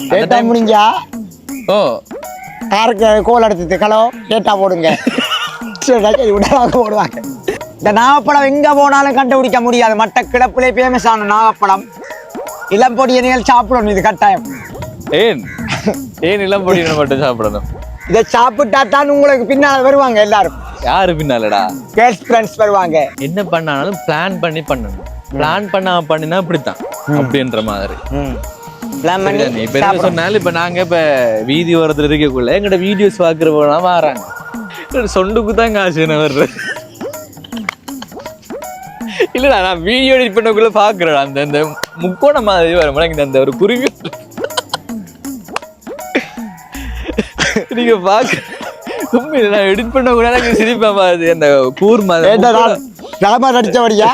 Data முடிஞ்சா? ஓ. காருக்கு கோல் எடுத்து ஹலோ டேட்டா போடுங்க. உடலாக போடுவாங்க. இந்த நாகப்பழம் எங்க போனாலும் கண்டுபிடிக்க முடியாது. மட்ட கிளப்பிலே ஃபேமஸ் ஆன நாகப்பழம். இளம்பொடிய நீங்கள் சாப்பிடணும் இது கட்டாயம். ஏன்? ஏன் இளம் பொடியை மட்டும் சாப்பிடணும்? இதை சாப்பிட்டா தான் உங்களுக்கு பின்னால் வருவாங்க எல்லாரும். யாரு பின்னாலடா? கேர்ள்ஸ் ஃப்ரெண்ட்ஸ் வருவாங்க. என்ன பண்ணாலும் பிளான் பண்ணி பண்ணணும். பிளான் பண்ணாம பண்ணினா இப்படித்தான். அப்படின்ற மாதிரி. பிளான் பண்ணி சரிதானே? இப்ப என்ன சொன்னாலும் இப்ப நாங்க இப்ப வீதி ஓரத்துல இருக்கக்குள்ள எங்கட வீடியோஸ் பாக்குறவங்க வராங்க. சொண்டுக்கு தான் காசு என்ன வர்றது? இல்லடா நான் வீடியோ எடிட் பண்ணக்குள்ள பாக்குறேன் அந்த அந்த முக்கோண மாதிரி இந்த அந்த ஒரு குருவி நீங்க பாக்க உண்மையில நான் எடிட் பண்ண கூட எனக்கு சிரிப்பா பாருது அந்த கூர் மாதிரி ஏண்டா நான் டிராமா நடிச்சபடியா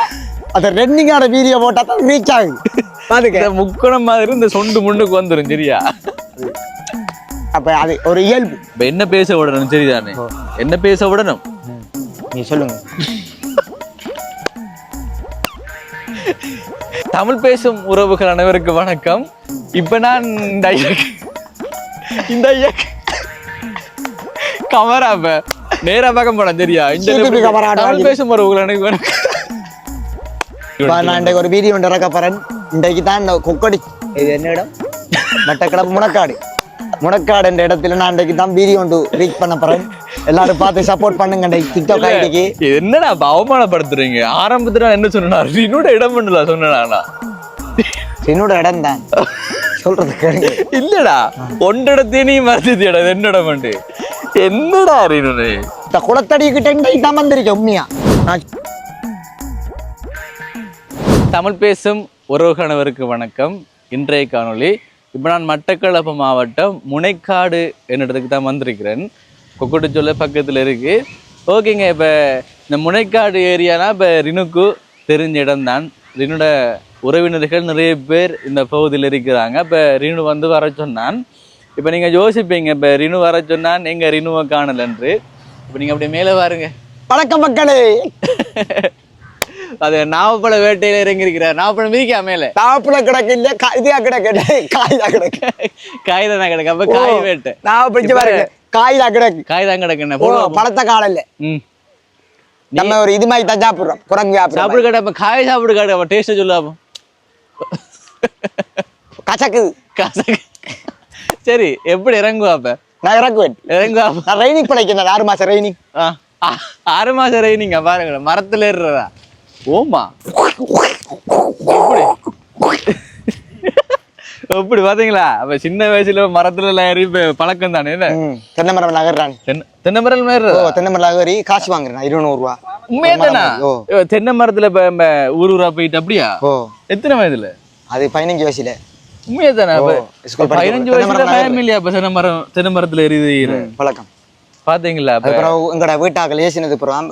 அந்த ரெண்டிங்கான வீடியோ போட்டா தான் ரீச் ஆகுது. பாத்துக்க. முக்கோணம் மாதிரி இந்த சொண்டு முன்னுக்கு வந்துரும் சரியா? அப்ப அது ஒரு இயல்பு. இப்ப என்ன பேச விடணும் சரிதானே? என்ன பேச விடணும்? நீ சொல்லுங்க. தமிழ் பேசும் உறவுகள் அனைவருக்கு வணக்கம். இப்ப நான் இந்த ஐயாக்கு இந்த ஐயாக்கு கமரா நேரா பார்க்க போனேன் சரியா? இந்த தமிழ். பேசும் உறவுகள் அனைவருக்கு நான் இன்றைக்கு ஒரு வீடியோ ஒன்று இறக்க போறேன். இன்றைக்கு தான் இந்த கொக்கடி. இது என்ன இடம் மட்டக்களப்பு முனக்காடு. முனக்காடு என்ற இடத்துல நான் இன்றைக்கு தான் வீடியோ ஒன்று ரீச் பண்ண போறேன். எல்லாரும் பார்த்து சப்போர்ட் பண்ணுங்க டிக்டாக் ஐடிக்கு. இது என்னடா இப்ப அவமானப்படுத்துறீங்க? ஆரம்பத்துல என்ன சொன்னா என்னோட இடம் பண்ணல சொன்னா என்னோட இடம் தான். சொல்றது கேளுங்க. இல்லடா ஒன்றிடத்தையும் நீ மறந்துட்டியடா இது என்னடா பண்ணு என்னடா நீ? இந்த குளத்தடி கிட்ட இன்றைக்கு தான் வந்திருக்கேன் உண்மையா? நான் தமிழ் பேசும் உறவுகணவருக்கு வணக்கம். இன்றைய காணொளி இப்போ நான் மட்டக்களப்பு மாவட்டம் முனைக்காடு என்னிடத்துக்கு தான் வந்திருக்கிறேன். கொக்கட்டுச்சொல்ல பக்கத்தில் இருக்கு. ஓகேங்க இப்போ இந்த முனைக்காடு ஏரியானா இப்போ ரினுக்கு தெரிஞ்ச இடம்தான் ரினுட உறவினர்கள் நிறைய பேர் இந்த பகுதியில் இருக்கிறாங்க. இப்போ ரினு வந்து வர சொன்னான். இப்போ நீங்கள் யோசிப்பீங்க இப்போ ரினு வர சொன்னான் எங்கள் ரினுவை காணலன்று. இப்போ நீங்கள் அப்படியே மேலே பாருங்க வணக்கம் மக்களே. அது நாவப்பழ வேட்டையில இறங்கி இருக்கிறார் நாவப்பழம் மிதிக்கா மேல தாப்புல கிடக்கு இல்ல கா- இதுயா கிடக்கு? காய்தா கிடக்கு. காய் தானே கிடக்கு. அப்ப காய் வேட்டை. நான் பிடிச்சு பாருங்க. காய்தா கிடக்கு. காய் தான் கிடக்கு என்ன? பழத்த காலையில நம்ம ஒரு இது மாதிரி தான் சாப்பிடுறோம். குரங்கு சாப்பிடு கடை காய் சாப்பிடு கடை அப்ப டேஸ்ட் சொல்லாம கசக்குது காசு சரி எப்படி இறங்குவா அப்ப? நான் இறக்குவேன். இறங்குவா? நான் ரைனிங் படைக்கிறேன் ஆறு மாசம் ரைனிங். ஆறு மாசம் நீங்க பாருங்க மரத்துல ஏறுறதா? ஓமா. எப்படி? எப்படி பாத்தீங்களா அப்ப சின்ன வயசுல மரத்துல எல்லாம் ஏறி இப்ப பழக்கம் தானே என்ன? தென்னை மரம் நகர்றான். தென்னை- மரம் தென்னை மரம் நகரி காசு வாங்குறேன்? இருநூறு ரூபா உண்மையா தானா? தென்னை மரத்துல இப்ப நம்ம ஊர் ஊரா போயிட்டு அப்படியா? எத்தனை வயதுல? அது பதினஞ்சு வயசுல. உண்மையா தானே? பதினஞ்சு போது வயசுல பயம் இல்லையா? அப்ப தென்னை மரம் தென்னை மரத்துல எரியுது பழக்கம். பாத்தீங்களா அப்ப அதுக்கப்புறம் உங்களோட வீட்டாக்கள் ஏசினது அப்புறம்?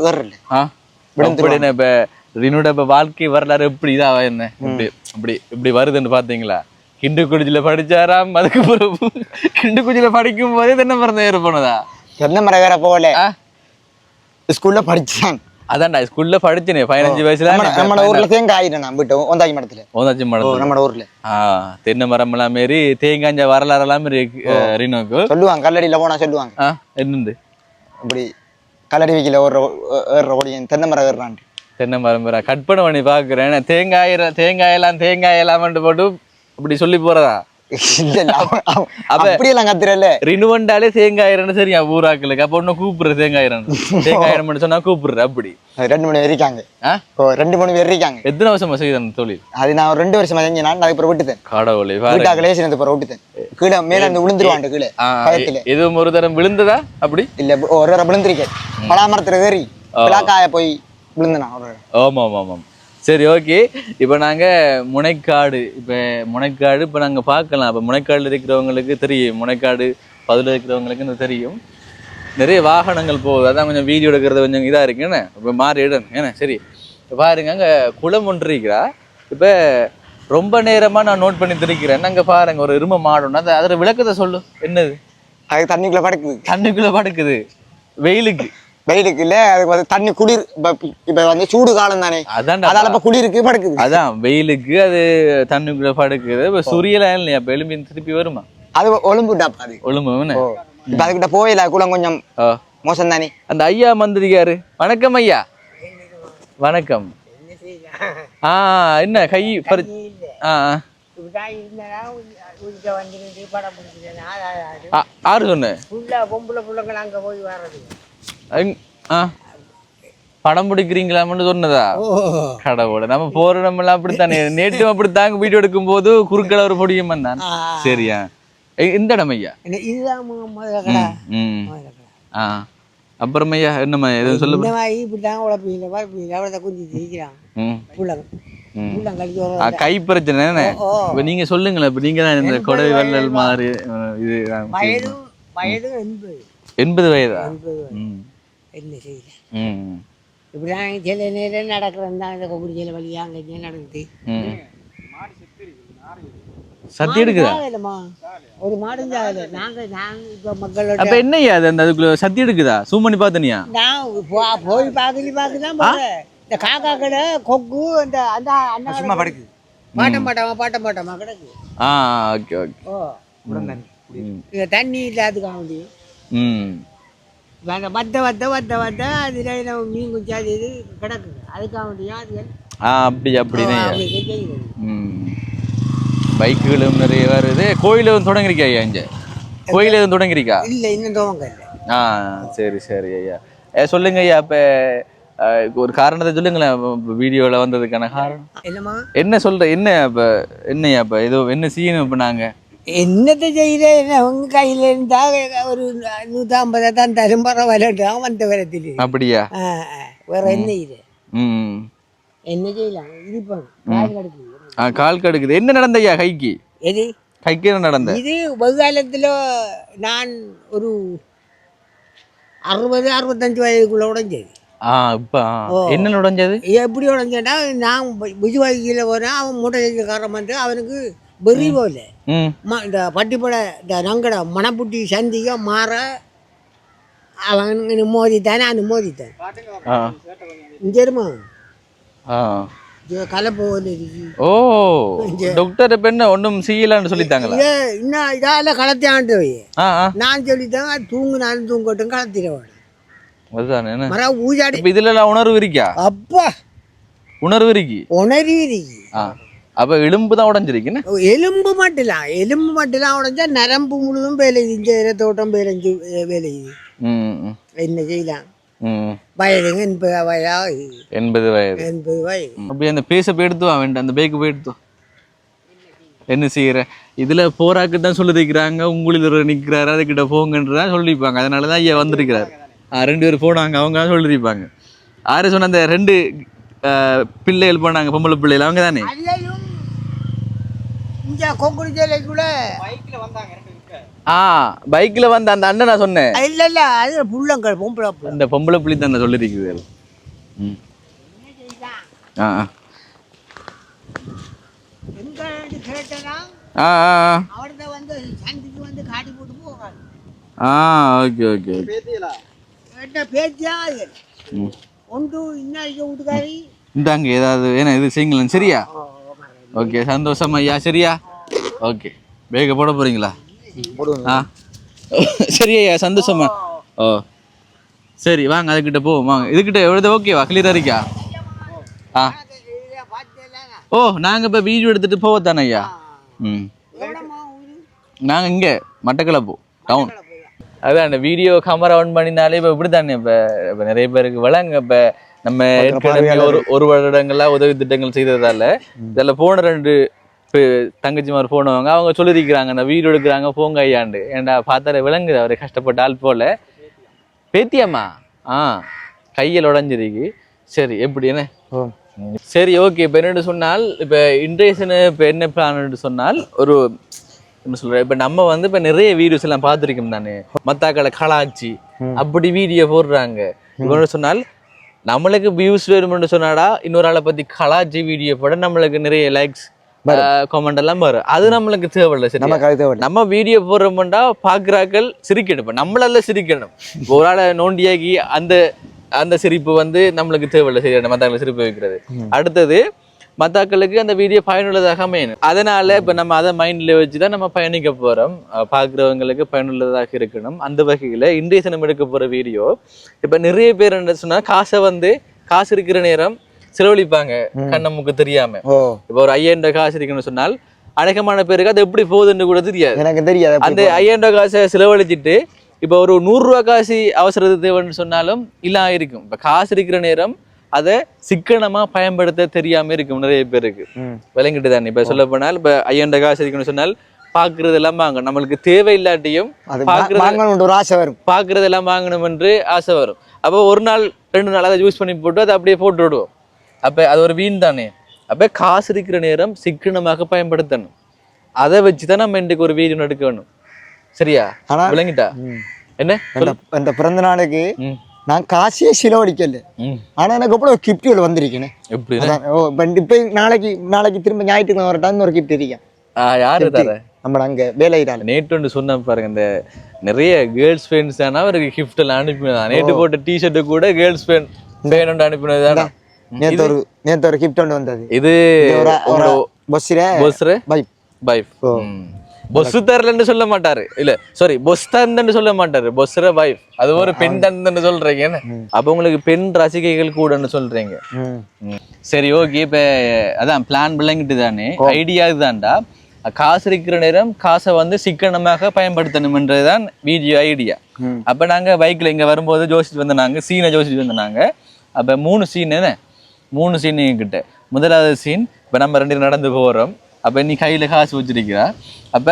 அப்படி என்ன இப்ப ரினுட இப்ப வாழ்க்கை வரலாறு எப்படி இதா என்ன? இப்படி இப்படி இப்படி வருதுன்னு பாத்தீங்களா? கிண்டு குடிச்சில படிச்சாராம் அதுக்கு பிறகு கிண்டு குடிச்சில படிக்கும் போதே தென்னை மரம் ஏற போனதா? தென்னை மரம் வேற போகல? ஸ்கூல்ல படிச்சான். அதான்டா ஸ்கூல்ல படிச்சனே பதினஞ்சு வயசுல நம்ம ஊர்ல தேங்காய் நான் வீட்டு ஒந்தாக்கி மடத்துல ஓ மரம் நம்ம ஊர்ல. தென்னை மரம் எல்லாம் மாரி தேங்காஞ்ச வரலாறு எல்லாம் ரினுக்கு சொல்லுவாங்க கல்லடியில போனா சொல்லுவாங்க. ஆ என்னண்டு அப்படி கல்லடி வைக்கல ஒரு ஏறுற ஓடியன் தென்னை மரம் ஏறுறான் தென்னை மரம் பேரா கற்பனை பண்ணி பாக்குறேன். தேங்காய் தேங்காய் எல்லாம் தேங்காய் எல்லாம் போட்டு அப்படி சொல்லி அவன் அப்படியெல்லாம் கத்துறல ரினுவண்டாலே தேங்காயிரம்னு சரியா ஊராக்களுக்கு. அப்ப கூப்பிடுற தேங்காயிரம் தேங்காயிரம் சொன்னா கூப்பிடுற அப்படி. ரெண்டு மணி பேர் இருக்காங்க ரெண்டு மூணு பேர் இருக்காங்க எத்தனை வருஷமா செய்யுது அந்த தொழில்? அது நான் ஒரு ரெண்டு வருஷமா செஞ்சேன். நான் அதுக்கப்புறம் விட்டுட்டேன். கடவுளை வீட்டாக்கள் ஏசினது அப்புறம் விட்டுட்டேன். கீழே மேல இருந்து விழுந்துருவான் கீழே பயத்துல எதுவும் ஒரு தரம் விழுந்ததா? அப்படி? இல்ல ஒரு வர விழுந்திருக்கேன். பலாமரத்துல ஏறி பிளாக்காய போய். ஆமாம் ஆமாம் ஆமாம் சரி ஓகே. இப்போ நாங்கள் முனைக்காடு இப்போ முனைக்காடு இப்போ நாங்கள் பார்க்கலாம். இப்போ முனைக்காடில் இருக்கிறவங்களுக்கு தெரியும். முனைக்காடு பதில் இருக்கிறவங்களுக்கு இந்த தெரியும். நிறைய வாகனங்கள் போகுது. அதான் கொஞ்சம் வீடியோ எடுக்கிறது கொஞ்சம் இதாக இருக்கு. என்ன? இப்போ மாறி இடம். ஏன்னா சரி. பாருங்க அங்கே குளம் ஒன்று இருக்கிறா இப்போ ரொம்ப நேரமாக நான் நோட் பண்ணி திரிக்கிறேன். அங்கே பாருங்க ஒரு எருமை மாடுன்னு அந்த அதில் விளக்கத்தை சொல்லு. என்னது? அது தண்ணிக்குள்ள படுக்குது. தண்ணிக்குள்ளே படுக்குது. வெயிலுக்கு. வெயிலுக்கு இல்ல அதுக்கு வந்து தண்ணி குளிர் இப்ப வந்து சூடு காலம் தானே. அதான்டா அதால இப்ப குளிருக்கு படுக்குது. அதான் வெயிலுக்கு அது தண்ணிக்குள்ள படுக்குது. இப்போ சுரியலாம் இல்லையா? இப்போ எலும்பி திருப்பி வருமா? அது ஒழும்பு டாப்பா அது. ஒழும்பு என்ன? ஓ இப்ப அதுக்கிட்ட போயில குளம் கொஞ்சம் மோசம் தானே. அந்த ஐயா மந்திரிக்காரு வணக்கம் ஐயா. வணக்கம். ஆ என்ன கை பரி ஆ ஆறு சொன்ன? புள்ள பொம்பளை பிள்ளைங்கள் அங்கே போய் வர்றது. படம் பிடிக்கிறீங்களாம்னு சொன்னதா? கடவுள நம்ம போற இடமெல்லாம் அப்படித்தானே? நேற்றும் அப்படித்தாங்க வீடியோ எடுக்கும் போது குறுக்கள ஒரு பொடியும் வந்தான் சரியா? இந்த இடம் ஐயா? ஆ. அப்புறம் ஐயா என்னம்மா எதுவும் சொல்ல உழப்பீங்க அவ்வளோ குஞ்சு கை பிரச்சனை இப்ப நீங்க சொல்லுங்களேன் இப்ப நீங்க தான் இந்த கொடை வள்ளல் மாதிரி இது வயது வயது எண்பது. எண்பது வயதா? எண்பது என்ன செய்யல? இப்படிதான் சில நேரம் நடக்கிறது தான் இந்த கொக்குடி சில வழியா அங்கே நடக்குது. சத்தி எடுக்குதா? ஒரு சாகல. நாங்க நாங்க இப்போ மக்களோட அப்ப என்னய்யா அது? அந்த அதுக்குள்ள சத்தி எடுக்குதா? சூம் பண்ணி பார்த்தனியா நான் போ- போய் இந்த காக்கா கடை கொக்கு இந்த அந்த அண்ணா சும்மா படுக்கு. பாட்டம் பாட்டமா பாட்டம் பாட்டமா கிடக்கு. ஆ ஓகே ஓகே. ஓ. தண்ணி இல்லாதுக்காக வேண்டி ம். அந்த வத்த வத்த வத்த வத்த அதில் மீன் குச்சாது இது கிடக்கு அதுக்காக வேண்டியா அது ஆ அப்படி அப்படின்னே ம். பைக்குகளும் நிறைய வருது. கோயில் எதுவும் தொடங்கிருக்கா ஐயா இங்க? கோயில் எதுவும் தொடங்கிருக்கா? இல்லை இன்னும் துவங்க ஆ சரி சரி ஐயா. ஏ சொல்லுங்க ஐயா இப்ப ஒரு காரணத்தை சொல்லுங்களேன். வீடியோல வந்ததுக்கான காரணம். என்னம்மா? என்ன சொல்ற என்ன இப்ப என்னய்யா இப்ப ஏதோ என்ன செய்யணும் இப்ப நாங்க? என்னத்தை செய்யல என்ன உங்க கையில் இருந்தா ஒரு நூற்றி ஐம்பதை தான் தரும். பரவாயில்ல வந்த வரத்தில். அப்படியா? வேற என்ன இது என்ன செய்யலாம்? இருப்பாங்க கால் கடுக்குது. என்ன நடந்த ஐயா கைக்கு எது? கைக்கு என்ன நடந்த? இது வெகுகாலத்தில் நான் ஒரு அறுபது அறுபத்தஞ்சு வயதுக்குள்ள உடைஞ்சது. என்ன உடைஞ்சது? எப்படி உடைஞ்சேன்னா நான் புஜுவாக்கியில் போனேன். அவன் மூட்டை சைக்கிள்காரன் வந்து அவனுக்கு வெறி போல. இந்த பட்டிப்பட இந்த நங்கட மணப்புட்டி சந்திக்க மாற அவன் மோதித்தான் நான் மோதித்தேன் ஆ. இங்கேருமா ஆ. கலப்பு ஓ டாக்டர் என்ன ஒன்றும் செய்யலான்னு சொல்லித்தாங்களா இன்னும் இதால கலத்தியாண்டு வை ஆ ஆ. நான் சொல்லிட்டேன் தூங்கு நான் தூங்கட்டும் கலத்திடுவேன் அதுதானே மர ஊஜாடி. இதுல உணர்வு இருக்கா அப்பா. உணர்வு இருக்கு? உணர்வி இருக்கு. ஆ. அப்ப எலும்பு தான் உடஞ்சிருக்குன்னு எலும்பு மட்டும் எலும்பு மட்டும் உடைஞ்சா நரம்பு முழுதும் வேலை இந்த தோட்டம் வேலைஞ்சு வேலை என்ன செய்யலாம்? வயதுங்க எண்பது வயதா எண்பது வயது. எண்பது வயது. அப்படியே அந்த பேச போய் எடுத்து வா வேண்டாம். அந்த பேக்கு போய் எடுத்து வா. என்ன செய்யற? இதுல போராக்கு தான் சொல்லிருக்கிறாங்க. உங்களில் நிக்கிறாரு அதுக்கிட்ட போங்கன்றதா சொல்லியிருப்பாங்க அதனால தான் ஐயா வந்திருக்கிறாரு. ரெண்டு பேர் போனாங்க அவங்க தான் சொல்லியிருப்பாங்க யாரு சொன்ன அந்த ரெண்டு பிள்ளைகள் போனாங்க பொம்பளை பிள்ளைகள் அவங்க தானே? அதுலயும் இந்த கொக்குடி சேலைக்குள்ள ஆ பைக்ல வந்த அந்த அண்ணன் நான் சொன்னேன் இல்ல இல்ல அது பொம்பளை அந்த பொம்பளை பிள்ளை தான் சொல்லிருக்குது ம். ஆ ஆ. வந்து சந்திக்கு வந்து காட்டி போட்டு போகாது. ஆ ஓகே ஓகே பேச்சியா அது ம். ஒன்று இன்னும் வீட்டுக்காரி. இந்தாங்க ஏதாவது ஏன்னா இது செய்யுங்களேன் சரியா? ஓகே சந்தோஷம் ஐயா. சரியா? ஓகே. பேக போட போறீங்களா? ஆ? சரி ஐயா சந்தோஷமா? ஓ. சரி வாங்க அதுக்கிட்ட போவோம் வாங்க. இதுக்கிட்ட எவ்வளோ ஓகேவா கிளியரா இருக்கா? ஆ. ஓ நாங்கள் இப்போ வீடியோ எடுத்துட்டு போவத்தானே ஐயா? ம். நாங்கள் இங்கே மட்டக்களப்பு டவுன் அதான் அந்த வீடியோ கேமரா ஆன் பண்ணினாலே இப்போ இப்படி தானே இப்போ? இப்போ நிறைய பேருக்கு வளங்க இப்போ நம்ம ஏற்கனவே ஒரு ஒரு வருடங்களா உதவி திட்டங்கள் செய்ததால இதில் போன ரெண்டு தங்கச்சிமார் போனவங்க அவங்க சொல்லியிருக்கிறாங்க அந்த வீடியோ எடுக்கிறாங்க போங்க ஐயாண்டு. ஏன்டா பார்த்தாலே விளங்குது அவர் கஷ்டப்பட்ட ஆள் போல. பேத்தியம்மா? ஆ கையில் உடஞ்சிருக்கு. சரி எப்படி என்ன? சரி ஓகே இப்போ என்னென்னு சொன்னால் இப்போ இன்ட்ரேஷனு இப்போ என்ன பிளான் சொன்னால் ஒரு என்ன சொல்ற இப்போ நம்ம வந்து இப்போ நிறைய வீடியோஸ் எல்லாம் பார்த்துருக்கோம் தானே. மத்தாக்களை கலாச்சி அப்படி வீடியோ போடுறாங்க. இப்போ சொன்னால் நம்மளுக்கு வியூஸ் வேணும்னு சொன்னாடா இன்னொரு ஆளை பத்தி கலாச்சி வீடியோ போட நம்மளுக்கு நிறைய லைக்ஸ் கமெண்ட் எல்லாம் வரும். அது நம்மளுக்கு தேவையில்ல சரி நம்ம வீடியோ போடுறோம்டா பாக்குறாக்கள் சிரிக்கணும் இப்ப நம்மளால சிரிக்கணும். ஒரு ஆளை நோண்டியாக்கி அந்த அந்த சிரிப்பு வந்து நம்மளுக்கு தேவையில்லை சரி மத்தவங்களை சிரிப்பு வைக்கிறது. அடுத்தது மத்தாக்களுக்கு அந்த வீடியோ பயனுள்ளதாக அமையணும். அதனால இப்ப நம்ம அதை மைண்ட்ல வச்சுதான் நம்ம பயணிக்க போறோம். அஹ் பாக்குறவங்களுக்கு பயனுள்ளதாக இருக்கணும். அந்த வகையில இன்றைய தினம் எடுக்க போற வீடியோ இப்ப நிறைய பேர் என்ன சொன்னா காசை வந்து காசு இருக்கிற நேரம் செலவழிப்பாங்க. கண்ண மூக்கு தெரியாம. இப்ப ஒரு ஐயாயிரம் ரூபாய் காசு இருக்குன்னு சொன்னால் அநேகமான பேருக்கு அது எப்படி போகுதுன்னு கூட தெரியாது. எனக்கு தெரியாது அந்த ஐயாயிரம் ரூபாய் காசை செலவழிச்சிட்டு இப்போ ஒரு நூறு ரூபாய் காசு அவசரத்து தேவைன்னு சொன்னாலும் இல்லாம இருக்கும். இப்ப காசு இருக்கிற நேரம் அதை சிக்கனமா பயன்படுத்த தெரியாம இருக்கும் நிறைய பேருக்கு. விளங்கிட்டு தானே. இப்ப சொல்ல போனால் இப்ப ரூபாய் காசு இருக்குன்னு சொன்னால் பாக்குறது எல்லாம் வாங்க நம்மளுக்கு தேவை இல்லாட்டியும் பாக்குறது வாங்கணும் ஆசை வரும். பாக்குறது எல்லாம் வாங்கணும் என்று ஆசை வரும். அப்போ ஒரு நாள் ரெண்டு நாள் அதை யூஸ் பண்ணி போட்டு அதை அப்படியே போட்டு விடுவோம். அப்ப அது ஒரு வீண் தானே. அப்ப காசு இருக்கிற நேரம் சிக்கனமாக பயன்படுத்தணும். அதை வச்சுதான் நம்ம இன்றைக்கு ஒரு வீடியோ எடுக்க வேணும் சரியா விளங்கிட்டா. என்ன? இந்த பிறந்த நாளுக்கு நான் காசே செலவழிக்கல. ஆனா எனக்கு அப்புறம் கிஃப்ட்டுகள் வந்திருக்கேன் எப்படி? ஓ இப்ப இப்ப நாளைக்கு நாளைக்கு திரும்ப ஞாயிற்றுக்கிழமை டைம் ஒரு கிஃப்ட் இருக்கேன் யாரு தர? நம்ம அங்க வேலையிடால நேற்று ஒன்று சொன்ன பாருங்க இந்த நிறைய கேர்ள்ஸ் ஃபேன்ஸ் ஆனா அவருக்கு கிஃப்ட் எல்லாம் அனுப்பினதான் நேற்று போட்ட டிஷர்ட் கூட கேர்ள்ஸ் ஃபேன் ஃபேன் ஒன்று அனுப்பினது தானே? நேத்து ஒரு நேத்து ஒரு கிஃப்ட் ஒன்று வந்தது. இது ஒரு பஸ்ஸில் பொஸ்ரு பை வைஃப் பொஸ் தரலன்னு சொல்ல மாட்டாரு. இல்ல சாரி பொஸ் தந்தன்னு சொல்ல மாட்டாரு. பொஸ்ர வைஃப் அது ஒரு பெண் தந்தன்னு சொல்றீங்க அப்ப உங்களுக்கு பெண் ரசிகைகள் கூடன்னு சொல்றீங்க. சரி ஓகே இப்ப அதான் பிளான் விளங்கிட்டு தானே. ஐடியா இதுதான்டா. காசு இருக்கிற நேரம் காசை வந்து சிக்கனமாக பயன்படுத்தணும்ன்றதுதான் வீடியோ ஐடியா. அப்ப நாங்க பைக்ல இங்க வரும்போது ஜோசிட்டு வந்தாங்க சீனை ஜோசிட்டு வந்தாங்க அப்ப மூணு சீன் என்ன? மூணு சீன் கிட்ட முதலாவது சீன் இப்ப நம்ம ரெண்டு நடந்து போறோம். அப்ப நீ கையில காசு வச்சிருக்கிறா அப்ப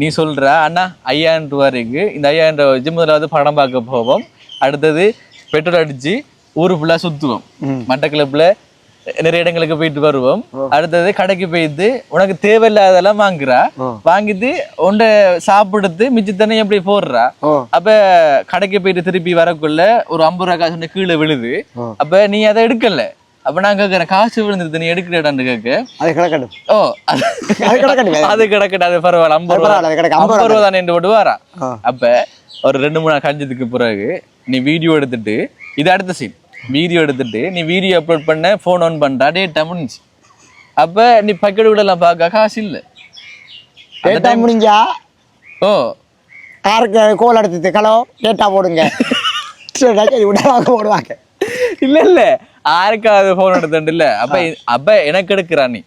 நீ சொல்ற அண்ணா ஐயாயிரம் ரூபா இருக்கு. இந்த ஐயாயிரம் ரூபா வச்சு முதலாவது படம் பார்க்க போவோம். அடுத்தது பெட்ரோல் அடிச்சு ஊரு ஃபுல்லா சுத்துவோம். மட்டக்களப்புல நிறைய இடங்களுக்கு போயிட்டு வருவோம். அடுத்தது கடைக்கு போயிட்டு உனக்கு தேவையில்லாதெல்லாம் வாங்குறா. வாங்கிட்டு உன்ட சாப்பிடுத்து மிச்சத்தனை எப்படி போடுறா? அப்ப கடைக்கு போயிட்டு திருப்பி வரக்குள்ள ஒரு ஐம்பது ரூபா காசு கீழே விழுது. அப்ப நீ அதை எடுக்கல. அப்ப நான் கேட்கறேன் காசு விழுந்தது நீ எடுக்கிறடான்னு கேட்க அது கிடக்கட்டும். ஓ அது கிடக்கட்டும் அது கிடக்கட்டு அது பரவாயில்ல ஐம்பது ரூபா. ஐம்பது ரூபா தானே. என்று போட்டு. அப்ப ஒரு ரெண்டு மூணு நாள் கழிஞ்சதுக்கு பிறகு நீ வீடியோ எடுத்துட்டு இது அடுத்த சீன் வீடியோ எடுத்துட்டு நீ வீடியோ அப்லோட் பண்ண ஃபோன் ஆன் பண்ணிட்டா டேட்டா முடிஞ்சு. அப்ப நீ பக்கெட் விடலாம் பார்க்க காசு இல்ல. டேட்டா முடிஞ்சா? ஓ. யாருக்கு கோல் எடுத்தது கலோ டேட்டா போடுங்க. விடாம போடுவாங்க. இல்ல இல்ல. யாருக்காவது போன் எடுத்தது இல்ல அப்ப அப்ப எனக்கு எடுக்கிறா நீ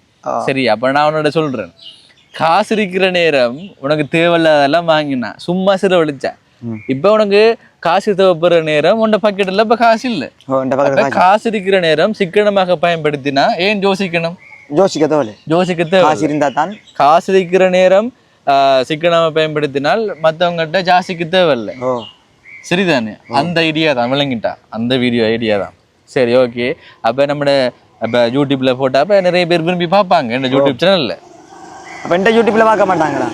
சரி அப்ப நான் உன்னோட சொல்றேன் காசு இருக்கிற நேரம் உனக்கு தேவையில்லாதெல்லாம் வாங்கினா சும்மா செலவழிச்ச இப்ப உனக்கு காசு தேவைப்படுற நேரம் உன்ட பக்கெட்ல இப்ப காசு இல்ல காசு இருக்கிற நேரம் சிக்கனமாக பயன்படுத்தினா ஏன் யோசிக்கணும் ஜோசிக்க தோலை யோசிக்க தேவை காசு இருந்தா தான் காசு இருக்கிற நேரம் ஆஹ், சிக்கனமா பயன்படுத்தினால் மத்தவங்ககிட்ட ஜாஸ்திக்கு தேவையில்லை சரிதானே அந்த ஐடியா தான் விளங்கிட்டா அந்த வீடியோ ஐடியா தான் சரி ஓகே அப்ப நம்மட அப்ப யூடியூப்ல போட்டா அப்ப நிறைய பேர் விரும்பி பார்ப்பாங்க இந்த யூடியூப் சேனல்ல அப்ப எந்த யூடியூப்ல பார்க்க மாட்டாங்களா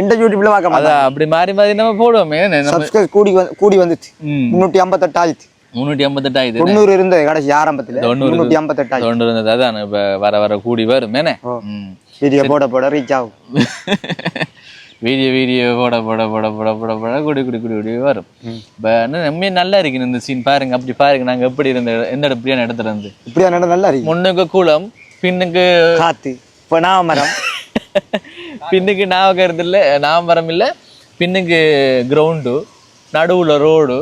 எந்த யூடியூப்ல பார்க்க மாட்டாங்க. அப்படி மாறி மாறி நம்ம போடுவோமே. என்ன நம்ம சப்ஸ்கிரைப் கூடி கூடி வந்துச்சு. ம், முன்னூத்தி ஐம்பத்தெட்டு ஆயிடுச்சு. முன்னூத்தி ஐம்பத்தெட்டு ஆயுது தொண்ணூறு இருந்தது கடைசி ஆரம்பத்துல. தொண்ணூறு முன்னூத்தி ஐம்பத்தெட்டு தொண்டு இருந்தது அதான் இப்ப வர வர கூடி வரும் என்ன? ஓ. ம். வீடியோ போட போட ரீச் ஆகும். வீடியோ வீடியோ போட போட போட போட போட போட குடி குடி குடி குடி வரும். இப்போ நம்ம நல்லா இருக்கு இந்த சீன் பாருங்க அப்படி பாருங்க நாங்க எப்படி இருந்த எந்த எப்படியான இடத்துல இருந்து இப்படியா நட நல்லா இருக்கு முன்னுக்கு குளம் பின்னுக்கு காத்து இப்ப நான் மரம் பின்னுக்கு நாவகரது இல்ல நாமரம் இல்ல பின்னுக்கு கிரவுண்டு நடுவுல ரோடு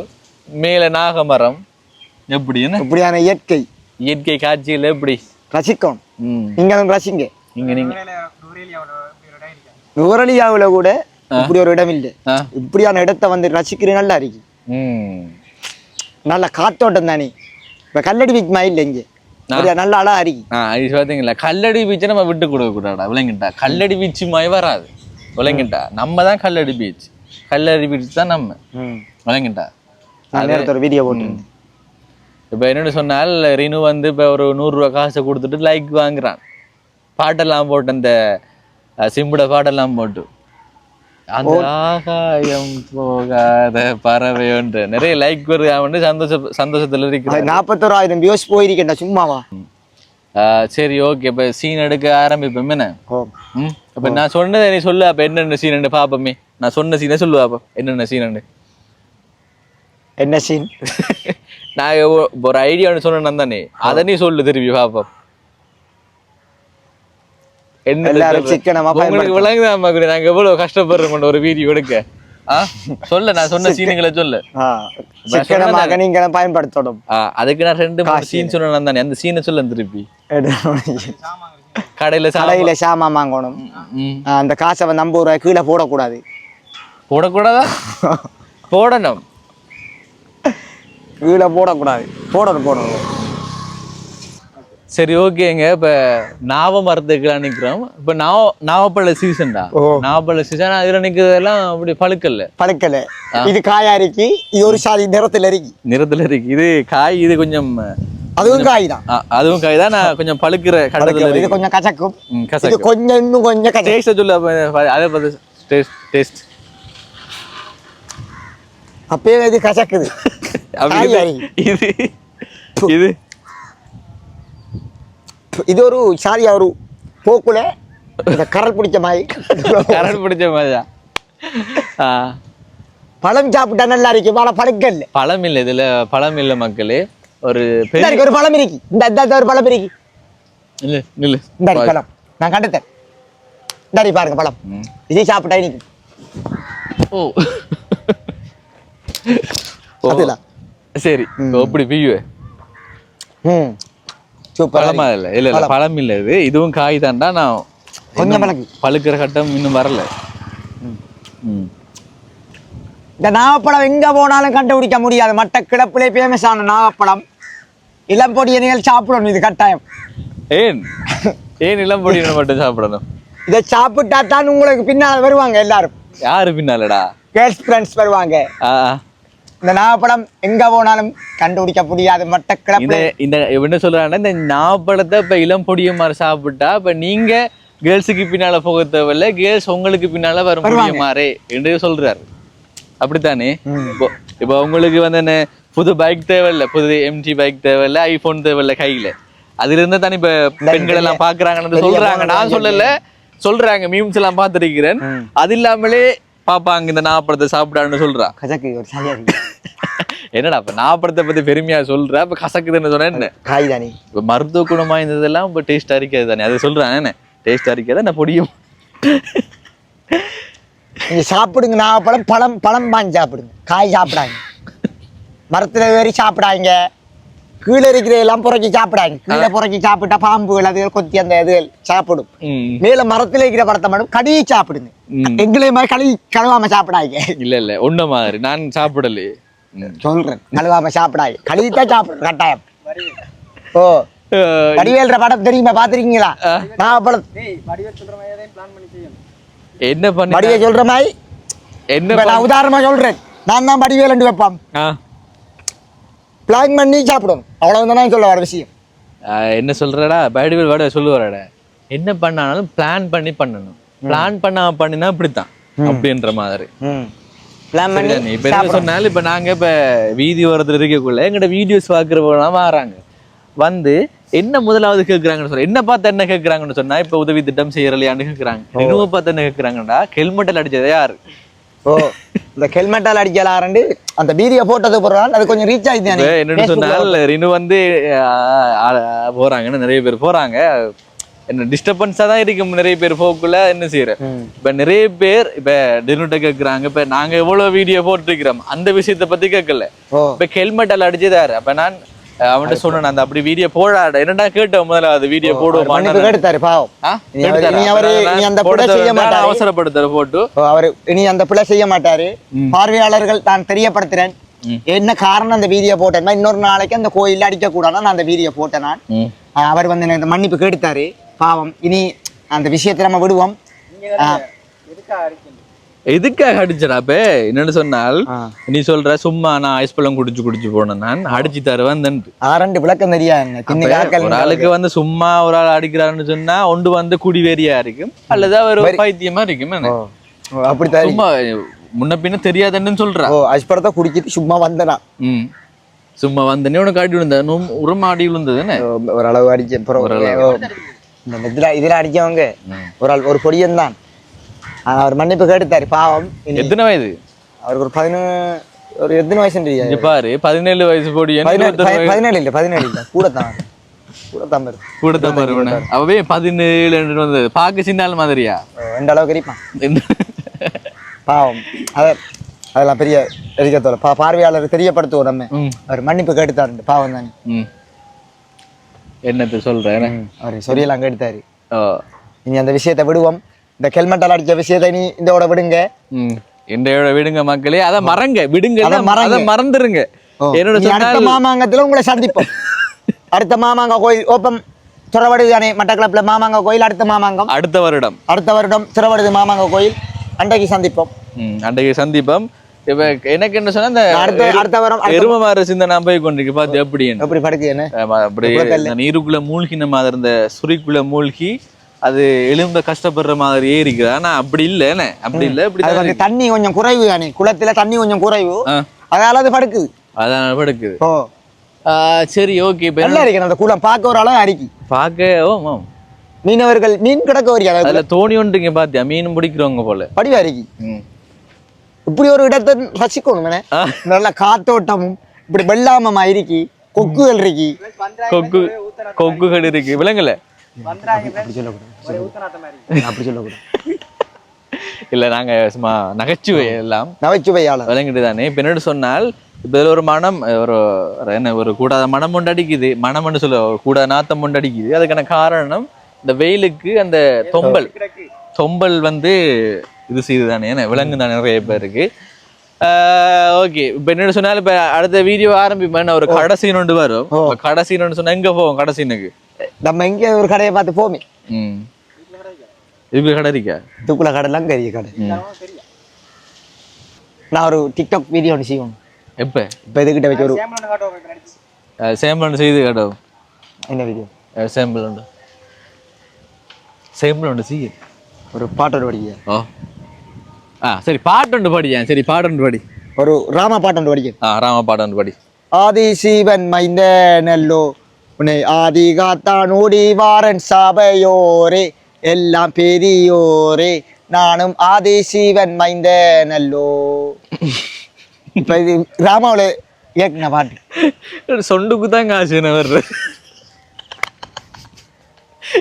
மேல நாகமரம். எப்படி என்ன? இப்படியான இயற்கை. இயற்கை காட்சியில எப்படி? ரசிக்கணும். ம். நீங்களும் ரசிங்க. இங்க நீங்க நுவரலியாவுல கூட இப்படி ஒரு இடம் இல்லை. இப்படியான இடத்த வந்து ரசிக்கிறது நல்லா இருக்கு. நல்ல காத்தோட்டம் தானே. இப்ப கல்லடி பீச் மாதிரி இல்லை இங்க. நல்ல அழகா இருக்கு. இது பார்த்தீங்களா? கல்லடி பீச்சை நம்ம விட்டு கொடுக்க கூடாடா விளங்கிட்டா கல்லடி பீச் மாதிரி வராது. விளங்கிட்டா நம்ம தான் கல்லடி பீச் கல்லடி பீச் தான் நம்ம. விளங்கிட்டா நான் நேரத்தை ஒரு வீடியோ போட்டிருந்தேன். இப்போ என்னன்னு சொன்னால் ரினு வந்து இப்போ ஒரு நூறுரூவா காசை கொடுத்துட்டு லைக் வாங்குறான். பாட்டெல்லாம் போட்டு அந்த சிம்புட பாட்டெல்லாம் போட்டு. அந்த ஆகாயம் போகாத பறவை ஒன்று. நிறைய லைக் வருது அவன் சந்தோஷ சந்தோஷத்துல இருக்கிறான் நாற்பத்தோராயிரம் வியூஸ் போயிருக்கேன்டா சும்மாவா? சரி ஓகே இப்போ சீன் எடுக்க ஆரம்பிப்போம். என்ன? அப்போ நான் சொன்னதை நீ சொல்லு. அப்போ என்னென்ன சீன் பார்ப்போமே நான் சொன்ன சீனை சொல்லுவா அப்போ என்னென்ன சீன் என்ன சீன் நான் ஒரு ஐடியா ஒன்று சொன்னேன் தானே அதை நீ சொல்லு திருப்பி பார்ப்போம் என்ன எல்லாரும் சிக்கனமா உங்களுக்கு விளங்குதா மகுடி நாங்க எவ்வளவு கஷ்டப்படுறோம் ஒரு வீடியோ எடுக்க? சொல்ல நான் சொன்ன சீனுங்களை சொல்லு. சிக்கனமாக நீங்க பயன்படுத்தணும். அதுக்கு நான் ரெண்டு மூணு சீன் சொன்னேன் தானே. அந்த சீனை சொல்ல திருப்பி. கடையில கடையில சாமான் வாங்கணும். அந்த காசை வந்து ஐம்பது ரூபாய் கீழே போடக்கூடாது. போடக்கூடாதா? போடணும். கீழே போடக்கூடாது. போடணும் போடணும். சரி ஓகேங்க. இப்ப நாவ மரத்துக்குலாம் நிக்கிறோம். இப்ப நாவ நாவப்பழ சீசன்டா. நாவப்பழ சீசன் அதுல நிக்கிறதெல்லாம் அப்படி பழுக்கல்ல? பழுக்கல இது காயாரிக்கு இது ஒரு சாதி நிறத்துல இருக்கு நிறத்துல இருக்கு இது காய் இது கொஞ்சம் அதுவும் காய் தான். அதுவும் காய் தான். நான் கொஞ்சம் பழுக்கிற கட்டத்துல இது இருக்கு கொஞ்சம் கசக்கும். ம், இது கசக்கு கொஞ்சம் இன்னும் கொஞ்சம் கசக்கும். டேஸ்ட் சொல்லு அதை பார்த்து டேஸ்ட் டேஸ்ட் அப்பயே இது கசக்குது. இது இது இது ஒரு சாதியா ஒரு போக்குல இந்த கரல் பிடிச்ச மாதிரி. கரண்ட் பிடிச்ச மாதிரியா? ஆ, பழம் சாப்பிட்டா நல்லா இருக்கு ஆனா பழுக்கல்ல பழம் இல்லை இதுல பழம் இல்லை மக்களே. ஒரு பெரிய ஒரு பழம் இருக்கு. இந்த இந்த ஒரு பழம் இருக்கு. நில்லு நில்லு. இந்த பழம். நான் கண்டுத்தேன். இந்த பாருங்க பழம். இதே சாப்பிட்டா இன்னைக்கு ஓ. சரி எப்படி பியூ ம். பழமா இல்ல இல்ல இல்ல பழம். இல்ல இது. இதுவும் காய் தான்டா நான் கொஞ்சம் இன்னும் பழகு. பழுக்கிற கட்டம் இன்னும் வரல. இந்த நாகப்பழம் எங்க போனாலும் கண்டுபிடிக்க முடியாது. மட்ட கிடப்பிலே ஃபேமஸ் ஆன நாகப்பழம். இளம் பொடியணிகள் சாப்பிடணும் இது கட்டாயம். ஏன்? ஏன் இளம் பொடியை மட்டும் சாப்பிடணும்? இதை சாப்பிட்டா தான் உங்களுக்கு பின்னால் வருவாங்க எல்லாரும். யாரு பின்னாலடா? கேர்ள்ஸ் ஃப்ரெண்ட்ஸ் வருவாங்க. ஆ, இந்த நாகப்பழம் எங்க போனாலும் கண்டுபிடிக்க முடியாது. மட்ட இந்த என்ன சொல்றாங்கன்னா இந்த நாவப்பழத்தை இப்ப இளம் பொடிய மாதிரி சாப்பிட்டா இப்ப நீங்க கேர்ள்ஸுக்கு பின்னால போக தேவையில்ல கேர்ள்ஸ் உங்களுக்கு பின்னால வரும் பொடிய மாறே என்று சொல்றாரு. அப்படித்தானே? இப்போ இப்போ உங்களுக்கு வந்து என்ன புது பைக் தேவையில்ல புது எம்டி பைக் தேவையில்ல ஐபோன் தேவையில்ல கையில. அதுல இருந்தா தானே இப்ப பெண்கள் எல்லாம் பாக்குறாங்கன்னு சொல்றாங்க. நான் சொல்லல. சொல்றாங்க மீம்ஸ் எல்லாம் பார்த்திருக்கிறேன். அது இல்லாமலே பாப்பாங்க இந்த நாவப்பழத்தை சாப்பிடான்னு சொல்றா. கசக்கு ஒரு சரியா என்னடா அப்ப நாவப்பழத்தை பத்தி பெருமையா சொல்ற? அப்ப கசக்குதுன்னு சொன்னேன் என்ன? காய் தானே இப்போ மருத்துவ குணமா இருந்ததெல்லாம் இப்போ டேஸ்ட் அரிக்காது தானே. அதை சொல்றேன் என்ன? டேஸ்ட் அரிக்காத நான் பொடியும்? நீங்க சாப்பிடுங்க நாகப்பழம் பழம் பழம் வாங்கி சாப்பிடுங்க. காய் சாப்பிடாங்க மரத்துல ஏறி சாப்பிடாங்க கீழே இருக்கிற எல்லாம் புறக்கி சாப்பிடாங்க. கீழே புறக்கி சாப்பிட்டா பாம்புகள் அதுகள் கொத்தி அந்த இதுகள் சாப்பிடும். மேல மரத்துல இருக்கிற பழத்தை மட்டும் கழுவி சாப்பிடுங்க. எங்களை மாதிரி கழுவி கழுவாம சாப்பிடாங்க இல்ல இல்ல. ஒன்ன மாதிரி. நான் சாப்பிடலையே ம். சொல்றேன். கழுவாம சாப்பிடாங்க கழுவித்தான் சாப்பிடுறேன் கட்டாயம். ஓ. வடிவேல்ற படம் தெரியுமா? பாத்திருக்கீங்களா நாகப்பழம் என்ன பண்ணி வடிவே சொல்ற மாதிரி என்ன நான் உதாரணமா சொல்றேன். நான் தான் வடிவேல் வைப்பான். ஆ, பிளான் பண்ணி சாப்பிடணும் அவ்வளவுதான் சொல்ல வர விஷயம். என்ன சொல்றடா? பைடிவல் வேட சொல்லுவாரடா. என்ன பண்ணாலும் பிளான் பண்ணி பண்ணணும். பிளான் பண்ணாம பண்ணினா இப்படித்தான் அப்படின்ற மாதிரி. பிளான் பண்ணி? இப்ப என்ன சொன்னாலும் இப்ப நாங்க இப்ப வீதி ஓரத்துல இருக்கக்குள்ள எங்கட வீடியோஸ் பாக்குறவங்க வராங்க. வந்து என்ன முதலாவது கேக்குறாங்கன்னு சொல்ற என்ன பார்த்து என்ன கேக்குறாங்கன்னு சொன்னா இப்ப உதவி திட்டம் செய்யறலையான்னு கேக்குறாங்க. இன்னும் பார்த்து என்ன கேக்குறாங்கடா? ஹெல்மெட்டில் அடிச்சது யாரு? ஓ இந்த ஹெல்மெட்டால் அடிக்கலாரண்டு அந்த வீடியோ போட்டது போடுறான் அது கொஞ்சம் ரீச் ஆயிடுச்சு என்னன்னு சொன்னால் ரினு வந்து போறாங்கன்னு நிறைய பேர் போறாங்க. என்ன டிஸ்டர்பன்ஸா தான் இருக்கும் நிறைய பேர் போக்குள்ள என்ன செய்யற? இப்ப நிறைய பேர் இப்ப டினுட்ட கேக்குறாங்க இப்ப நாங்க எவ்வளவு வீடியோ போட்டிருக்கிறோம் அந்த விஷயத்தை பத்தி கேட்கல. இப்ப ஹெல்மெட் எல்லாம் அடிச்சதாரு அப்ப நான் அவன்கிட்ட சொன்னேன் அந்த அப்படி வீடியோ போடாட என்னடா கேட்டோம் முதல்ல அது வீடியோ போடுவோமா மன்னிப்பு கேட்டுத்தாரு பாவம். இனி அவரு- இனி அவரு இனி அந்த பிழை செய்ய மாட்டாரு. அவசரப்படுத்துற போட்டு. அவரு இனி அந்த பிள்ளை செய்ய மாட்டாரு. பார்வையாளர்கள் தான் தெரியப்படுத்துறேன். என்ன காரணம் அந்த வீடியோ போட்டேன்னா இன்னொரு நாளைக்கு அந்த கோயில்ல அடிக்க கூடாது நான் அந்த வீடியோ போட்டேன் நான். அவர் வந்து எனக்கு இந்த மன்னிப்பு கேட்டுத்தாரு. பாவம். இனி அந்த விஷயத்தை நம்ம விடுவோம். ஆஹ் எதுக்காக அடிச்சடா அப்ப என்னன்னு சொன்னால். நீ சொல்ற சும்மா நான் ஐஸ் பழம் குடிச்சு குடிச்சு போனேன் நான் அடிச்சு தருவேன் ஆரண்டு விளக்கம் தெரியாது ஒரு ஆளுக்கு வந்து சும்மா ஒரு ஆள் அடிக்கிறாருன்னு சொன்னா ஒன்று வந்து குடிவேரியா இருக்கும் அல்லது அவர் ஒரு பைத்தியமா இருக்கும் அப்படித்தான் சும்மா முன்ன பின்ன தெரியாதுன்னு சொல்றா ஓ அஸ்பரத்தை குடிச்சிட்டு சும்மா வந்தனா ம் சும்மா வந்தனே உனக்கு அடி விழுந்த உரம் அடி விழுந்தது என்ன ஒரு அளவு அடிச்ச இந்த இதுல இதுல அடிச்சவங்க ஒரு ஆள் ஒரு பொடியன் தான் ஆனா அவர் மன்னிப்பு கேட்டுத்தாரு பாவம். எத்தனை வயது? அவருக்கு ஒரு பதினொன்று ஒரு எத்தனை வயசு பாரு பதினேழு வயசு பொடி பதினேழு பதி- பதினேழு இல்ல பதினேழு இல்ல கூட தான் கூட தான் வரும் கூட தான் வருவன அவவே பதினேழு வந்து பார்க்க சின்னால் மாதிரியா? எந்த அளவுக்கு இருப்பான் பாவம். அத அதெல்லாம் பெரிய எரிக்கத்தோல பா பார்வையாளர் தெரியப்படுத்துவோம் நம்ம. அவர் மன்னிப்பு கேட்டுத்தாரு பாவம் தானே. என்னத்தை சொல்றேன் அவர் சொரியெல்லாம் கேட்டுத்தாரு. இனி அந்த விஷயத்தை விடுவோம். இந்த ஹெல்மெட்டால் அடிச்ச விஷயத்தை நீ இதோட விடுங்க. இன்றையோட விடுங்க மக்களே. அதை மறங்க விடுங்க அத மறந்துருங்க. என்னோட அடுத்த மாமாங்கத்துல உங்களை சந்திப்போம். அடுத்த மாமாங்க கோயில் ஓப்பம் துறவடுது தானே மட்டக்களப்பில் மாமாங்க கோயில் அடுத்த மாமாங்கம். அடுத்த வருடம். அடுத்த வருடம் சிறவடுது மாமாங்க கோயில். அன்றைக்கு சந்திப்போம். அன்றைக்கு சந்திப்போம். இப்ப எனக்கு என்ன சொன்னா இந்த அடுத்த அடுத்த வாரம் எரும மாற சிந்தனை போய் கொண்டிருக்கு பாத்து அப்படின்னு எப்படி படுக்கு என்ன? அப்படி நீருக்குள்ள மூழ்கின மாதிரி இந்த சுரிக்குள்ள மூழ்கி அது எலும்ப கஷ்டப்படுற மாதிரியே இருக்குது. ஆனா அப்படி இல்ல என்ன? அப்படி இல்ல இப்படி தண்ணி கொஞ்சம் குறைவு தானே குளத்துல தண்ணி கொஞ்சம் குறைவு. அதனால அது படுக்குது. அதான் படுக்குது. ஓ. சரி ஓகே இப்ப நல்லா இருக்கு அந்த குளம். பார்க்க ஒரு அளவு அரிக்கி பார்க்க ஓ. மீனவர்கள் மீன் கிடக்க வரைக்கும் அதுல தோணி ஒன்றுங்க பாத்தியா? மீன் பிடிக்கிறவங்க போல. படிவா அரிக்கி. இப்படி ஒரு இடத்தை ரசிக்கணும். நல்ல காத்தோட்டமும் இப்படி வெள்ளாமமா இருக்கி. கொக்குகள் இருக்கி. கொக்கு கொக்குகள் இருக்கு. விலங்குல? அப்படி சொல்லக்கூடாது. அப்படி சொல்லக்கூடாது. இல்ல நாங்க சும்மா நகைச்சுவை எல்லாம் நகைச்சுவையாளர். விளங்கிட்டு தானே இப்ப சொன்னால் இப்ப இதுல ஒரு மனம் ஒரு ஒரு என்ன ஒரு கூடாத மனம் ஒன்று அடிக்குது. மனம்னு சொல்ல கூடாத நாத்தம் ஒன்று அடிக்குது. அதுக்கான காரணம் இந்த வெயிலுக்கு அந்த தொம்பல். தொம்பல் வந்து இது செய்து தானே ஏன்னா விலங்கு தான் நிறைய பேருக்கு ஓகே. இப்ப என்ன சொன்னால் இப்ப அடுத்த வீடியோ ஆரம்பிப்பேன் ஒரு கடைசின்னு ஒன்று வரும். கடைசின்னு சொன்னா எங்க போவோம் கடைசினுக்கு நம்ம இங்க ஒரு கடையை பார்த்து போமே. இதுக்குள்ள கடை இருக்கா? இதுக்குள்ள கடைலாம் பெரிய கடை. நான் ஒரு டிக்டாக் வீடியோ ஒன்று செய்வோம் எப்ப? இப்போ இதுகிட்ட வச்சு ஒரு சேம்பல் செய்து கேட்டோம் என்ன வீடியோ சேம்பிள் உண்டு சேம்பிள் உண்டு செய்ய. ஒரு பாட்டோட படிக்க ஓ. ஆ சரி பாட்டு ஒன்று படியேன் சரி பாட்டு ஒன்று படி. ஒரு ராமா பாட்டோட படிக்க ஆ ராம பாட்டு ஒன்று படி. ஆதி சிவன் மைந்த நெல்லோ உன்னை ஆதி காத்தான் ஓடி வாரன் சபையோரே எல்லாம் பெரியோரே நானும் ஆதி சீவன் மைந்த நல்லோ இப்ப இது ராமாவில் இயக்குன பாட்டு. சொண்டுக்கு தான் காசு என்ன வர்ற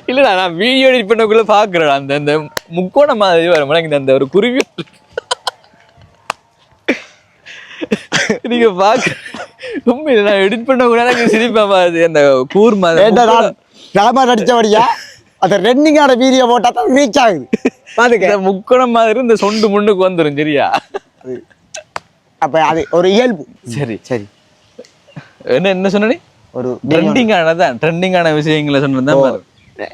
இல்லடா நான் வீடியோ எடிட் பண்ணக்குள்ள பாக்குறேன் அந்த அந்த முக்கோண மாதிரி வரும். எனக்கு அந்த ஒரு குருவி. நீங்க பாக்க உண்மையில நான் எடிட் பண்ண கூட எனக்கு சிரிப்பா பாது அந்த கூர்மா முக்கோண- நான் ராமா நடிச்சபடியா? அந்த ரெண்டிங்கான வீடியோ போட்டா தான் ரீச் ஆகுது. பாத்துக்க. முக்கோணம் மாதிரி இந்த சொண்டு முன்னுக்கு வந்துரும் சரியா? அப்ப அது ஒரு இயல்பு. சரி. சரி. என்ன என்ன சொன்ன ஒரு ட்ரெண்டிங் ஆனதான். ட்ரெண்டிங் ஆன விஷயங்களை சொன்னதான் பாரு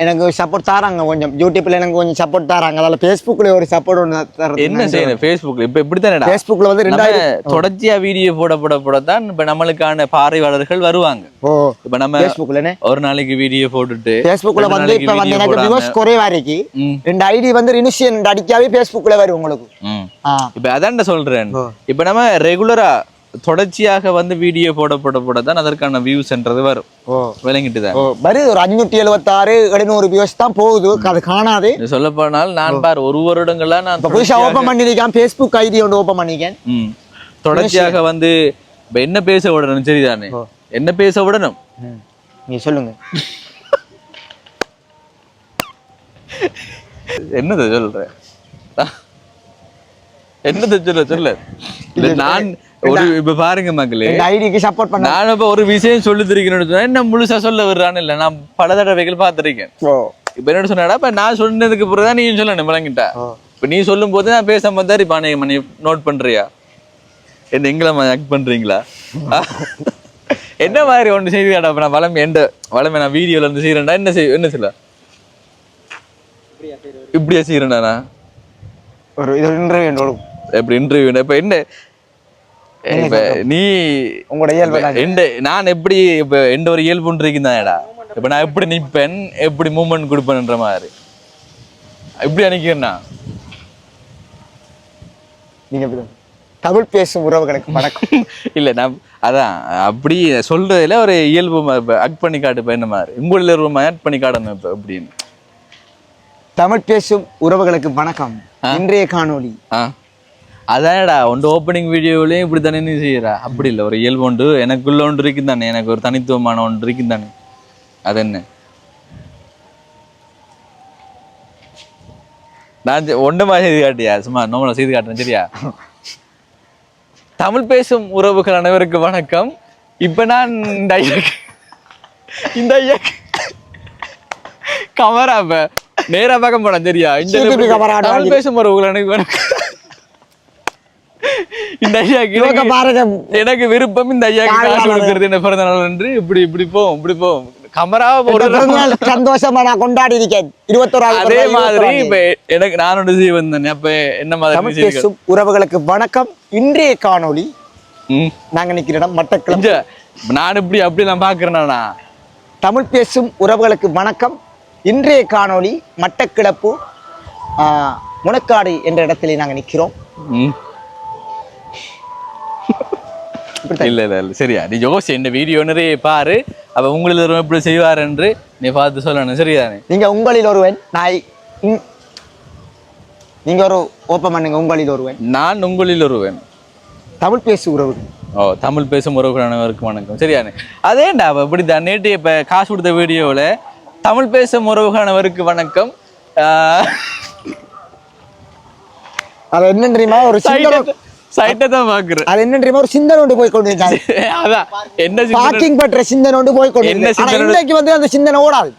எனக்கு சப்போர்ட் தாராங்க கொஞ்சம். யூடியூப்ல எனக்கு கொஞ்சம் சப்போர்ட் தாராங்க. அதில் ஃபேஸ்புக்கில் ஒரு சப்போர்ட் ஒன்று தரது என்ன செய்யணும்? ஃபேஸ்புக்ல இப்ப இப்படித்தானடா ஃபேஸ்புக்கில் வந்து ரெண்டாயிரம் தொடர்ச்சியா வீடியோ போட போட போட தான் இப்ப நம்மளுக்கான பார்வையாளர்கள் வருவாங்க. ஓ. இப்ப நம்ம ஃபேஸ்புக்கில்னே ஒரு நாளைக்கு வீடியோ போட்டுட்டு ஃபேஸ்புக்கில் வந்து இப்போ வந்து எனக்கு வியூஸ் குறைவா இருக்கு ரெண்டு ஐடி வந்து ரினிஷியன் அடிக்காவே ஃபேஸ்புக்கில் வரும் உங்களுக்கு. இப்ப அதான்டா சொல்றேன். இப்ப நம்ம ரெகுலரா தொடர்ச்சியாக வந்து வீடியோ போட போட போட தான் அதற்கான வியூஸ்ன்றது வரும் விளங்கிட்டு தான் வருது ஒரு அஞ்சூற்றி எழுபத்தாறு எழுநூறு வியூஸ் தான் போகுது. அது காணாது. சொல்ல போனால் நான் பார் ஒரு வருடங்களா நான் புதுசாக ஓப்பன் பண்ணிருக்கேன். ஃபேஸ்புக் ஐடி ஒன்று ஓப்பன் பண்ணிக்கேன் ம். தொடர்ச்சியாக வந்து இப்ப என்ன பேச விடணும் சரிதானே. என்ன பேச விடணும்? நீ சொல்லுங்க. என்னது சொல்ற? என்னது சொல்ல சொல்ல? நான் ஒரு இப்ப பாருங்க மக்களே ஐடிக்கு சப்போர்ட் பண்ண நான் இப்ப ஒரு விஷயம் சொல்லி திருக்கிறேன்னு சொன்னா என்ன முழுசா சொல்ல வர்றான்னு இல்ல. நான் பல தடவைகள் பார்த்திருக்கேன். ஓ. இப்ப என்ன சொன்னாடா இப்ப நான் சொன்னதுக்கு பிறகுதான் நீயும் சொல்லணும் விளங்கிட்டா. இப்ப நீ சொல்லும் போது நான் பேச மாதிரி இப்ப நீ நீ நோட் பண்றியா? என்ன எங்களை ஆக்ட் பண்றீங்களா? என்ன மாதிரி ஒன்று செய்தியாடா இப்ப நான் வளமை எந்த வளமை நான் வீடியோல இருந்து செய்யறேன்டா என்ன செய் என்ன சொல்ல இப்படியா செய்யறேன்டா நான்? ஒரு இது இன்டர்வியூ எப்படி இன்டர்வியூ இப்ப என்ன? இப்ப நீ உங்களோட இயல்பு நான் எப்படி இப்ப எந்த ஒரு இயல்புன்னு இருக்குதாடா இப்ப நான் எப்படி நிப்பேன்? எப்படி மூமெண்ட் கொடுப்பேன்ற மாதிரி. இப்படி அனுக்கிறேன்னா நீங்க எப்படி? தமிழ் பேசும் உறவுகளுக்கு வணக்கம். இல்ல நான் அதான் அப்படி சொல்றதுல ஒரு இயல்பு ஆக்ட் பண்ணி காட்டு இப்ப என்ன மாதிரி? உங்களில் ஒரு ஆட் பண்ணி காட்டணும் இப்ப அப்படின்னு. தமிழ் பேசும் உறவுகளுக்கு வணக்கம். இன்றைய காணொளி. அதான்டா ஒன்று ஓப்பனிங் வீடியோவிலையும் இப்படி தானே நீ செய்யற அப்படி இல்லை ஒரு இயல்பு உண்டு. எனக்குள்ள ஒன்று இருக்கும் தானே. எனக்கு ஒரு தனித்துவமான ஒன்று இருக்கும் தானே. அது என்ன? நான் ஒன்றுமா செய்து காட்டியா? சும்மா நோமலை செய்து காட்டுறேன் சரியா? தமிழ் பேசும் உறவுகள் அனைவருக்கு வணக்கம். இப்ப நான் இந்த ஐயாக்கு இந்த ஐயாக்கு கமராப்ப நேரா பார்க்க போனேன் சரியா? இந்த தமிழ். பேசும் உறவுகள் எனக்கு வணக்கம். இந்த ஐயாக்கு பாருங்க. எனக்கு விருப்பம் இந்த ஐயாக்கு காசு கொடுக்கறது என்ன பிறந்த நாள் என்று இப்படி இப்படி போவோம் இப்படி போவோம் கமராவை பிறந்தநாள் சந்தோஷமா நான் கொண்டாடி இருக்கேன் இருபத்தோராவது அதே மாதிரி இப்ப எனக்கு நான் ஒன்று செய்ய வந்தேன் அப்ப என்ன மாதிரி உறவுகளுக்கு வணக்கம். இன்றைய காணொளி. நாங்க நிக்கிற இடம் மட்டக்களம். இங்க, நான் இப்படி அப்படி நான் பாக்குறேனா தமிழ் பேசும் உறவுகளுக்கு வணக்கம். இன்றைய காணொளி மட்டக்கிளப்பு ஆ, முனக்காடு என்ற இடத்திலே நாங்க நிக்கிறோம். இப்படித்தான். இல்ல இல்ல இல்ல. சரியா? நீ யோசி இந்த வீடியோ நிறைய பாரு. அப்ப உங்களில் ஒருவன் இப்படி செய்வார் என்று நீ பார்த்து சொல்லணும். சரிதானே? நீங்க உங்களில் ஒருவன் நாய் நீங்க ஒரு ஓப்பன் பண்ணுங்க உங்களில் ஒருவன். நான் உங்களில் ஒருவன். தமிழ் பேசு உறவுகள் ஓ தமிழ் பேசும் உறவுகளுக்கு வணக்கம். சரியானே? அதேண்டா அவ இப்படி தான்? நேற்று இப்ப காசு கொடுத்த வீடியோவில் தமிழ் பேசும் உறவுகானவருக்கு வணக்கம். அது என்ன தெரியுமா? ஒரு சிந்தனை சைட்டை தான் பாக்குறேன். அது என்ன தெரியுமா? ஒரு சிந்தனை ஒன்று போய் கொண்டு அதான். என்ன? பார்க்கிங் பற்ற சிந்தனை ஒன்று போய் கொண்டு? இன்றைக்கு வந்து அந்த சிந்தனை ஓடாது.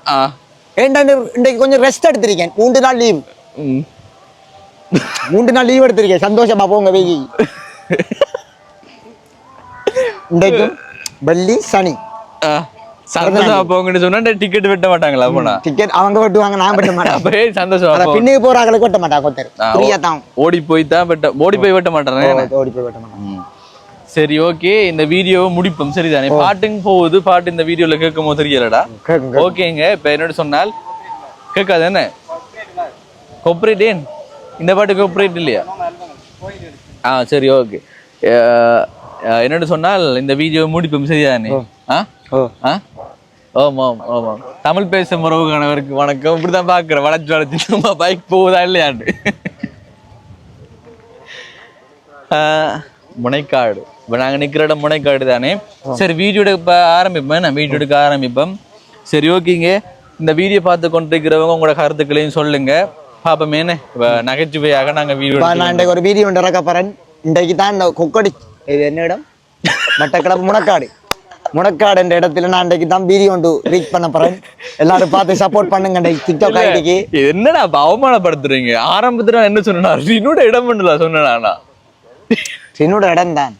ஏன்டா இன்றைக்கு கொஞ்சம் ரெஸ்ட் எடுத்திருக்கேன். மூன்று நாள் லீவ். மூன்று நாள் லீவ் எடுத்திருக்கேன். சந்தோஷமா போங்க வெயி. இன்றைக்கு வெள்ளி சனி. சந்தோஷமா போங்கன்னு சொன்னா டிக்கெட் வெட்ட மாட்டாங்களா போனா டிக்கெட் அவங்க வெட்டுவாங்க நான் வெட்ட மாட்டேன். அப்பவே சந்தோஷமா. பின்னுக்கு போறாங்களுக்கு வெட்ட கொத்தர் ஃப்ரீயா தான். ஓடி போய் தான் வெட்ட ஓடி போய் வெட்ட மாட்டேன் ஓடி போய் வெட்ட மாட்டாங்க. சரி ஓகே இந்த வீடியோவை முடிப்போம் சரிதானே? பாட்டுங்க போகுது பாட்டு இந்த வீடியோல கேட்கும் போது தெரியலடா ஓகேங்க இப்ப என்னோட சொன்னால் கேட்காது என்ன? கொப்பரேட் ஏன்? இந்த பாட்டு கொப்பரேட் இல்லையா? ஆ சரி ஓகே. என்னோட சொன்னால் இந்த வீடியோ முடிப்போம் சரிதானே? ஆ? ஆ? ஆமாம் ஆமாம் தமிழ் பேசும் உறவு கணவருக்கு வணக்கம். இப்படிதான் பாக்குறேன். வளைச்சு வளைச்சு. சும்மா பைக் போகுதா இல்லையாண்டு? முனைக்காடு. இப்போ நாங்கள் நிற்கிற இடம் முனைக்காடு தானே? சரி வீடியோ எடுக்க ஆரம்பிப்பேன் நான் வீடியோ எடுக்க ஆரம்பிப்போம். சரி ஓகேங்க இந்த வீடியோ பார்த்து கொண்டிருக்கிறவங்க உங்களோட கருத்துக்களையும் சொல்லுங்க. பாப்போமே என்ன? இப்போ நகைச்சுவையாக நாங்கள் வீடியோ நான் இன்றைக்கு ஒரு வீடியோ ஒன்று இறக்க போறேன். இன்றைக்கு தான் இந்த கொக்கடி இது என்ன இடம்? மட்டக்களப்பு முனக்காடு. முனக்காடு என்ற இடத்துல நான் இன்றைக்கு தான் வீடியோ ஒன்று ரீச் பண்ண போறேன். எல்லாரும் பார்த்து சப்போர்ட் பண்ணுங்க டிக்டாக் ஐடிக்கு. என்னடா அப்ப அவமானப்படுத்துறீங்க? ஆரம்பத்துல என்ன சொன்னா என்னோட இடம் பண்ணல சொன்னா என்னோட இடம் தான்.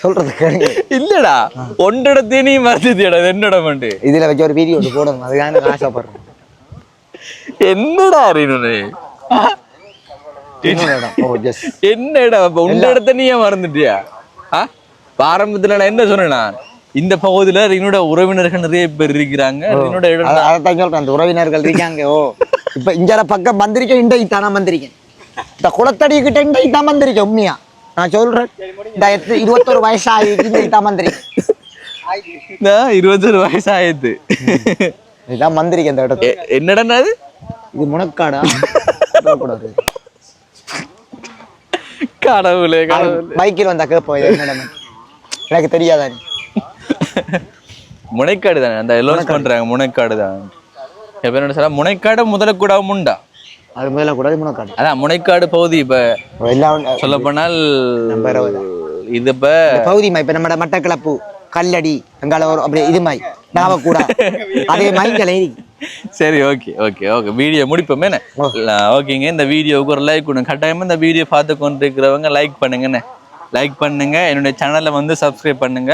சொல்றது கேளுங்க. இல்லடா ஒன்றிடத்தே நீ மறந்துட்டியடா என்னடா பண்ணு இதுல வச்சு ஒரு வீடியோ ஒன்று போடணும் அதுதான் ஆசைப்படுறேன். என்னடா அறினு என்னோட உண்ட இடத்த நீ ஏன் மறந்துட்டியா? இப்ப ஆரம்பத்துல நான் என்ன சொன்னேன்? இந்த பகுதியில என்னோட உறவினர்கள் நிறைய பேர் இருக்கிறாங்க. என்னோட அதைத்தான் அந்த உறவினர்கள் இருக்காங்க ஓ. இப்ப இஞ்சால பக்கம் வந்திருக்கேன் இன்றைக்கு தானே வந்திருக்கேன். இந்த குளத்தடி கிட்ட இன்றைக்கு தான் வந்திருக்கேன் உண்மையா? நான் சொல்றேன் இந்த இருபத்தொரு வயசு ஆகிருக்கு இன்றைக்கு தான் வந்திருக்கேன். இருபத்தொரு வயசு ஆயிடுது இதுதான் வந்திருக்கேன் இந்த இடத்துல என்னடா அது இது முனக்காடா? கூடாது கடவுளே கடவுளே. பைக்கில் வந்தா கேட்போம் இது என்ன இடம்? எனக்கு தெரியாதா நீ? முனைக்காடு தானே? அந்த எல்லோஸ் பண்றாங்க முனைக்காடு தான். இப்ப என்ன சொல்ல முனைக்காடு முதல கூட உண்டா? அது முதல்ல கூடாது முனக்காடு. அதான் முனைக்காடு பகுதி இப்ப. எல்லாம் சொல்ல போனால் இது இப்ப பகுதி இப்ப நம்ம மட்டக்கிளப்பு கல்லடி அங்கால ஒரு அப்படி இது மை நாவக்கூடா அதே மைங்களை சரி ஓகே ஓகே ஓகே. வீடியோ முடிப்போமே என்ன? ஓகேங்க. இந்த வீடியோவுக்கு ஒரு லைக் கொடுங்க. கட்டாயமா இந்த வீடியோ பார்த்து கொண்டிருக்கிறவங்க லைக் பண்ணுங்கண்ணே லைக் பண்ணுங்க. என்னுடைய சேனலை வந்து சப்ஸ்கிரைப் பண்ணுங்க.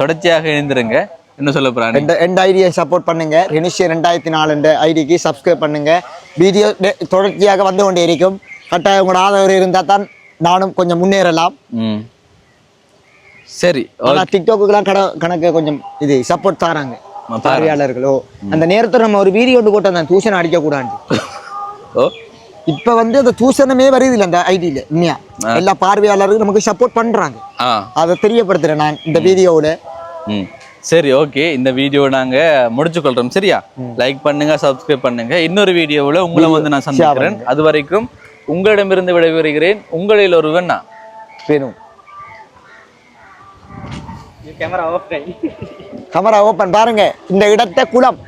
தொடர்ச்சியாக இணைந்திருங்க. என்ன சொல்ல போறாங்க ரெண்டு ஐடியை சப்போர்ட் பண்ணுங்க. ரெனிஷிய ரெண்டாயிரத்தி நாலு ரெண்டு ஐடிக்கு சப்ஸ்கிரைப் பண்ணுங்க. வீடியோ தொடர்ச்சியாக வந்து கொண்டே இருக்கும் கட்டாயம் உங்களோட ஆதரவு இருந்தால் தான் நானும் கொஞ்சம் முன்னேறலாம். சரி ஆனா டிக்டாக்குலாம் கட கணக்கு கொஞ்சம் இது சப்போர்ட் தராங்க. பார்வையாளர்களோ. அந்த நேரத்துல நம்ம ஒரு வீடியோ ஒன்று போட்டு அந்த தூசணம் அடிக்க கூடாது ஓ இப்ப வந்து அந்த தூசணமே வருது இல்லை அந்த ஐடியில உண்மையா? எல்லா பார்வையாளர்களும் நமக்கு சப்போர்ட் பண்றாங்க. அதை தெரியப்படுத்துறேன் நான் இந்த வீடியோவில். சரி ஓகே. இந்த வீடியோ நாங்க முடிச்சு கொள்றோம். சரியா? லைக் பண்ணுங்க சப்ஸ்கிரைப் பண்ணுங்க. இன்னொரு வீடியோவில் உங்களை வந்து நான் சந்திக்கிறேன். அது வரைக்கும் உங்களிடமிருந்து விடைபெறுகிறேன். உங்களில் ஒருவன் நான். வேணும் கேமரா ஆஃப் கேமரா ஓப்பன் பாருங்க இந்த இடத்தை குளம்.